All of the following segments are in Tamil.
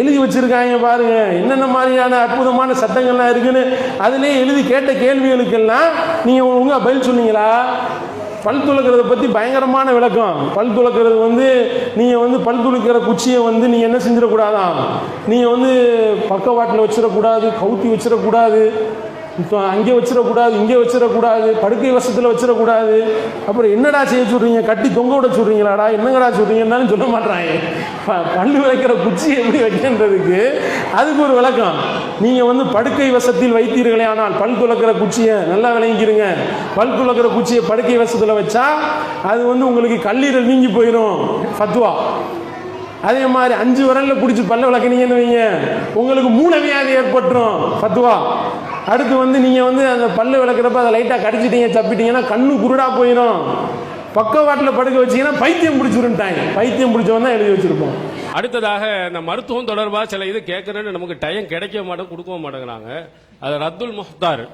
எழுதி வச்சிருக்காங்க பாருங்க. என்னென்ன மாதிரியான அற்புதமான சட்டங்கள்லாம் இருக்குன்னு அதுலேயே எழுதி கேட்ட கேள்விகளுக்கெல்லாம் நீங்கள் ஒழுங்காக பதில் சொன்னீங்களா? பல் துளக்கிறத பற்றி பயங்கரமான விளக்கம். பல் துளக்கிறது வந்து நீங்கள் வந்து பல் துளக்கிற குச்சியை வந்து நீங்கள் என்ன செஞ்சிடக்கூடாதாம் நீங்கள் வந்து பக்கவாட்டில் வச்சிடக்கூடாது கவுத்தி வச்சிடக்கூடாது. இப்போ அங்கே வச்சிடக்கூடாது இங்கே வச்சிடக்கூடாது படுக்கை வசத்தில் வச்சிடக்கூடாது. அப்புறம் என்னடா செய்ய சொல்கிறீங்க கட்டி தொங்க விட சொல்கிறீங்களாடா என்னங்கடா சொல்கிறீங்கன்னாலும் சொல்ல மாட்றாங்க. பல்லு வைக்கிற குச்சி எப்படி வைக்கின்றதுக்கு அதுக்கு ஒரு விளக்கம். நீங்கள் வந்து படுக்கை வசத்தில் வைத்தீர்களே ஆனால் பல் துளக்கிற குச்சியை நல்லா விளங்கிக்கிறீங்க பல் துளக்கிற குச்சியை படுக்கை வசத்தில் வச்சா அது வந்து உங்களுக்கு கல்லீரல் நீங்கி போயிடும் ஃபத்வா. அதே மாதிரி அஞ்சு விரல்ல பிடிச்சி பல்ல விளக்குனீங்கன்னு வைங்க. உங்களுக்கு மூலவியாதி ஏற்பட்டுரும். ஃபத்வா. அடுத்து வந்து நீங்கள் வந்து அந்த பல்லு விளக்குறப்ப அதை லைட்டாக கடிச்சிட்டீங்க தப்பிட்டீங்கன்னா கண்ணு குருடாக போயிடும் பக்கவாட்டில் படுக்க வச்சீங்கன்னா பைத்தியம் பிடிச்சிருந்தாங்க பைத்தியம் பிடிச்சவன் தான் எழுதி வச்சுருப்போம். அடுத்ததாக இந்த மருத்துவம் தொடர்பாக சில இது கேட்குறேன்னு நமக்கு டைம் கிடைக்க மாட்டோம் கொடுக்கவும் மாட்டேங்கிறாங்க. அது ரத்துல் முஹ்தார்.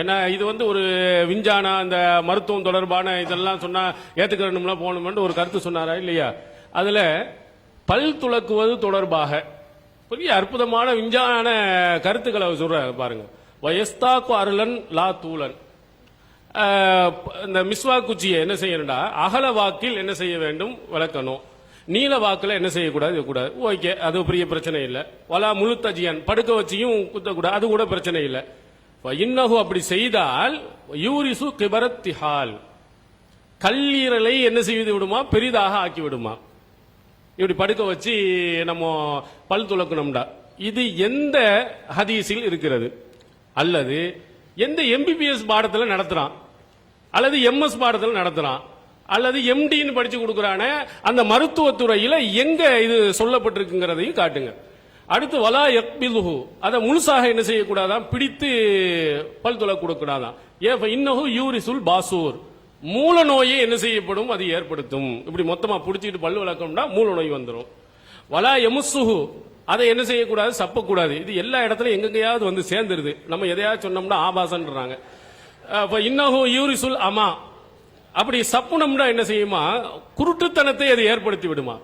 ஏன்னா இது வந்து ஒரு விஞ்ஞான அந்த மருத்துவம் தொடர்பான இதெல்லாம் சொன்னால் ஏற்றுக்கிறணும்லாம் போகணுமென்று ஒரு கருத்து சொன்னாரா இல்லையா? அதில் பல் துலக்குவது தொடர்பாக பெரிய அற்புதமான விஞ்ஞான கருத்துக்களை அவர் சொல்றாரு பாருங்க. வயஸ்தாக்கு அருளன் லா தூலன் இந்த மிஸ்வா குச்சியை என்ன செய்யணும்டா? அகல வாக்கில் என்ன செய்ய வேண்டும்? விளக்கணும். நீல வாக்கில் என்ன செய்யக்கூடாது? கூடாது ஓகே அது பெரிய பிரச்சனை இல்லை. வலா முழுத்தஜியன் படுக்க வச்சியும் குத்தக்கூடாது அது கூட பிரச்சனை இல்லை. இன்னகு அப்படி செய்தால் யூரிசு கிபரத்திஹால். கல்லீரலை என்ன செய்து விடுமா? பெரிதாக ஆக்கி விடுமா? இப்படி படுக்க வச்சு நம்ம பல் துலக்கணும்டா இது எந்த ஹதீஸில் இருக்கிறது? அல்லது எந்த எம்பிபிஎஸ் பாடத்தில் நடத்துறான்? அல்லது எம்எஸ் பாடத்தில் நடத்துறான்? அல்லது எம்டின்னு படிச்சு கொடுக்குறான அந்த மருத்துவத்துறையில் எங்க இது சொல்லப்பட்டிருக்குங்கிறதையும் காட்டுங்க. அடுத்து வலா எக்பிதுஹு அதை முழுசாக என்ன செய்யக்கூடாதான்? பிடித்து பல் துளக்கூடாதான் ஏ ஏன் இன்னஹு யூரிசுல் பாசூர். மூல நோயை என்ன செய்யப்படும்? அது ஏற்படுத்தும். இப்படி மொத்தமா பிடிச்சிட்டு பல் விளக்கணும்னா மூல நோய் வந்துடும் வலா எமுசுகு அதை என்ன செய்யக்கூடாது? சப்பக்கூடாது. இது எல்லா இடத்துலையும் எங்கெங்கயாவது வந்து சேர்ந்துருது. நம்ம எதையாவது சொன்னோம்னா ஆபாசன்றாங்க. இப்போ இன்னஹு யூரிசுல் அமா. அப்படி சப்புனம்னா என்ன செய்யுமா? குருட்டுத்தனத்தை அது ஏற்படுத்தி விடுமா?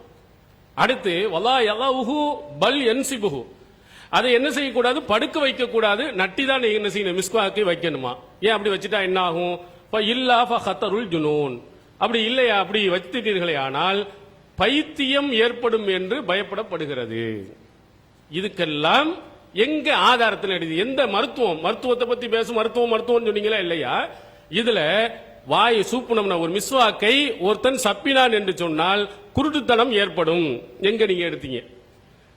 அடுத்து வலா யலாவுஹு பல் என்சிபுகு அதை என்ன செய்யக்கூடாது? படுக்க வைக்கக்கூடாது. நட்டி தான் என்ன செய்யணும்? மிஸ்குவாக்கி வைக்கணுமா? ஏன் அப்படி வச்சுட்டா என்ன ஆகும் இல்லா ஃபத்தருல் ஜுனூன். அப்படி இல்லையா? அப்படி வைத்துட்டீர்களே ஆனால் பைத்தியம் ஏற்படும் என்று பயப்படப்படுகிறது. இதுக்கெல்லாம் எங்க ஆதாரத்தில் எழுதி எந்த மருத்துவம்? மருத்துவத்தை பத்தி பேசும் மருத்துவம் மருத்துவம் சொன்னீங்களா இல்லையா? இதுல வாய் சூப்புனம்னா ஒரு மிஸ்வாக்கை ஒருத்தன் சப்பினான் என்று சொன்னால் குருட்டுத்தனம் ஏற்படும். எங்க நீங்க எடுத்தீங்க?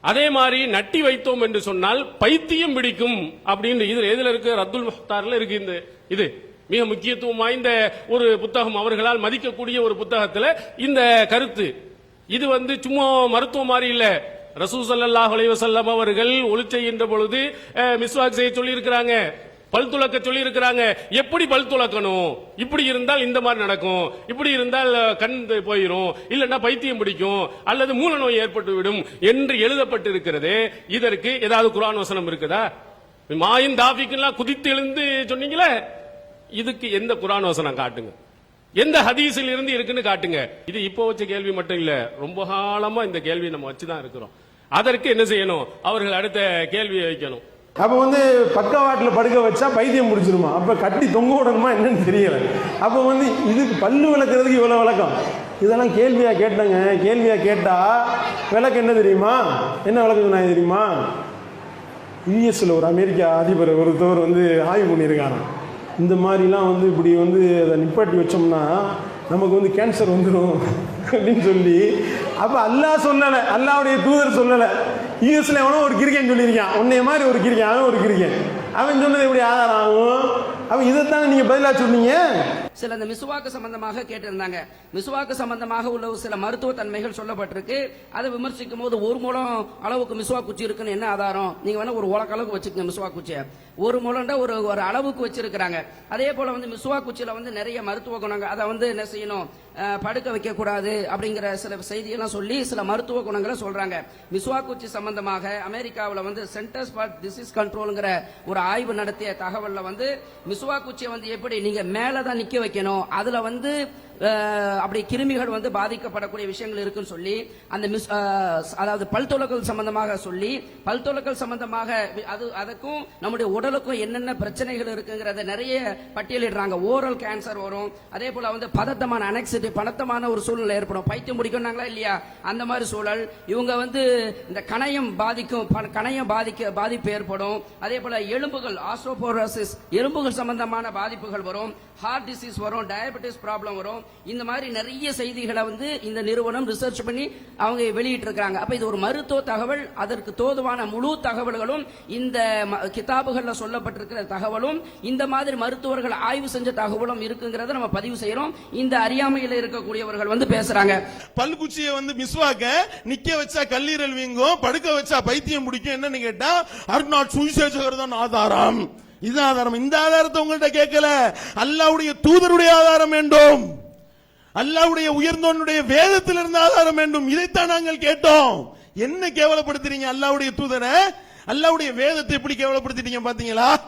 அதே மாதிரி நட்டி வைத்தோம் என்று சொன்னால் பைத்தியம் பிடிக்கும். அப்படின்னு இதுல எதுல இருக்கு? ரத்துல் முஹ்தார்ல இருக்கு இந்த இது. மிக முக்கியத்துவம் வாய்ந்த ஒரு புத்தகம் அவர்களால் மதிக்கக்கூடிய ஒரு புத்தகத்தில் இந்த கருத்து. இது வந்து சும்மா மருத்துவம் மாதிரி இல்லை. ரசூ ஸல்லல்லாஹு அவர்கள் ஒளி செய்கின்ற பொழுது மிஸ்வாக் செய்ய சொல்லி இருக்கிறாங்க பல் துளக்க சொல்லி இருக்கிறாங்க எப்படி பல் துளக்கணும்? இப்படி இருந்தால் இந்த மாதிரி நடக்கும். இப்படி இருந்தால் கண் போயிடும் இல்லைன்னா பைத்தியம் பிடிக்கும். அல்லது மூல நோய் ஏற்பட்டு விடும் என்று எழுதப்பட்டு இருக்கிறது இதற்கு ஏதாவது குரான் வசனம் இருக்குதா? மாயின் தாபிக்கெல்லாம் குதித்து எழுந்து சொன்னீங்களே? இதுக்கு எந்த குரான் வசனம் காட்டுங்க? எந்த ஹதீஸில் இருந்து இருக்குன்னு காட்டுங்க. இது இப்போ வச்ச கேள்வி மட்டும் இல்ல. ரொம்ப காலமா இந்த கேள்வி நம்ம வச்சுதான் இருக்கிறோம். அதற்கு என்ன செய்யணும்? அவர்கள் அடுத்த கேள்வியை வைக்கணும். அப்போ வந்து பக்கவாட்டில் படுக்க வச்சா பைத்தியம் பிடிச்சிருமா? அப்போ கட்டி தொங்க விடணுமா என்னன்னு தெரியல. அப்போ வந்து இதுக்கு பல்லு விளக்குறதுக்கு இவ்வளோ விளக்கம். இதெல்லாம் கேள்வியாக கேட்டேங்க. கேள்வியாக கேட்டால் விளக்கு என்ன தெரியுமா? என்ன விளக்கு சொன்னாங்க தெரியுமா? யூஎஸ்ல ஒரு அமெரிக்கா அதிபர் ஒருத்தவர் வந்து ஆய்வு பண்ணியிருக்காராம். இந்த மாதிரிலாம் வந்து இப்படி வந்து அதை நிப்பாட்டி வச்சோம்னா நமக்கு வந்து கேன்சர் வந்துடும் அப்படின்னு சொல்லி. அப்போ அல்லாஹ் சொல்லலை அல்லாவுடைய தூதர் சொல்லலை. யூஎஸ்ல எவனோ ஒரு கிரிக்கெட் சொல்லியிருக்கான். உன்னைய மாதிரி ஒரு கிரிக்கெட் அவன் ஒரு கிரிக்கெட் அவன் சொன்னது எப்படி ஆதாரம் ஆகும்? அவன் இதைத்தானே நீங்கள் பதிலாக சொன்னீங்க? சில இந்த மிசுவாக்கு சம்பந்தமாக கேட்டிருந்தாங்க. மிசுவாக்கு சம்பந்தமாக உள்ள ஒரு சில மருத்துவ தன்மைகள் சொல்லப்பட்டிருக்கு. அதை விமர்சிக்கும் போது ஒரு மூலம் அளவுக்கு மிசுவா குச்சி இருக்குன்னு என்ன ஆதாரம்? நீங்க வேணா ஒரு உலக அளவுக்கு வச்சுக்கோங்க மிசுவா குச்சியை. ஒரு மூலம்டா ஒரு ஒரு அளவுக்கு வச்சிருக்கிறாங்க. அதே போல வந்து மிசுவா குச்சியில வந்து நிறைய மருத்துவ குணங்கள் அதை வந்து என்ன செய்யணும்? படுக்க வைக்க கூடாது அப்படிங்கிற சில செய்தியெல்லாம் சொல்லி சில மருத்துவ குணங்களை சொல்றாங்க. மிசுவா குச்சி சம்பந்தமாக அமெரிக்காவில் வந்து சென்டர்ஸ் ஃபார் டிசீஸ் கண்ட்ரோல்ங்கிற ஒரு ஆய்வு நடத்திய தகவலில் வந்து மிசுவா குச்சியை வந்து எப்படி நீங்க மேலே தான் நிக்க வைக்கணும். அதுல வந்து அப்படி கிருமிகள் வந்து பாதிக்கப்படக்கூடிய விஷயங்கள் இருக்குன்னு சொல்லி அந்த மிஸ் அதாவது பல்துலக்கல் சம்பந்தமாக சொல்லி பல்துலக்கல் சம்பந்தமாக அது அதுக்கும் நம்முடைய உடலுக்கும் என்னென்ன பிரச்சனைகள் இருக்குங்கிறத நிறைய பட்டியலிடுறாங்க. ஓரல் கேன்சர் வரும். அதே போல வந்து பதட்டமான அனெக்சிட்டி பதட்டமான ஒரு சூழ்நிலை ஏற்படும். பைத்தியம் முடிக்கணுங்களா இல்லையா? அந்த மாதிரி சூழல். இவங்க வந்து இந்த கணையம் பாதிக்கும் கணையம் பாதிக்க பாதிப்பு ஏற்படும். அதே போல எலும்புகள் ஆஸ்ட்ரோபோரோசிஸ் எலும்புகள் சம்பந்தமான பாதிப்புகள் வரும். ஹார்ட் டிசீஸ் வரும். டயபெட்டிஸ் ப்ராப்ளம் வரும். இந்த மாதிரி நிறைய செய்திகளை வந்து இந்த நிறுவனம் ரிசர்ச் பண்ணி அவங்க வெளியிட்டு இருக்கிறாங்க அப்ப இது ஒரு மருத்துவ தகவல் அதற்கு தோதுவான முழு தகவல்களும் இந்த ம- கிதாபுகள்ல சொல்லப்பட்டிருக்கிற தகவலும் இந்த மாதிரி மருத்துவர்கள் ஆய்வு செஞ்ச தகவலும் இருக்குங்கிறத நம்ம பதிவு செய்யறோம் இந்த அறியாமையில் இருக்கக்கூடியவர்கள் வந்து பேசுறாங்க. பல்குச்சியை வந்து மிஸ்வாக்க நிக்க வச்சா கல்லீரல் வீங்கும் படுக்க வச்சா பைத்தியம் பிடிக்கும் என்னன்னு கேட்டா அருணாட் சுவிசேஷகர் தான் ஆதாரம். இது ஆதாரம். இந்த ஆதாரத்தை உங்கள்கிட்ட கேட்கல. அல்லாவுடைய தூதருடைய ஆதாரம் வேண்டும். அல்லாவுடைய உயர்ந்தோனுடைய வேதத்தில் இருந்து ஆதாரம் வேண்டும். இதைத்தான் நாங்கள் கேட்டோம். என்ன கேவலப்படுத்துறீங்க அல்லாவுடைய தூதரை? அல்லாவுடைய வேதத்தை எப்படி கேவலப்படுத்திட்டீங்க பாத்தீங்களா?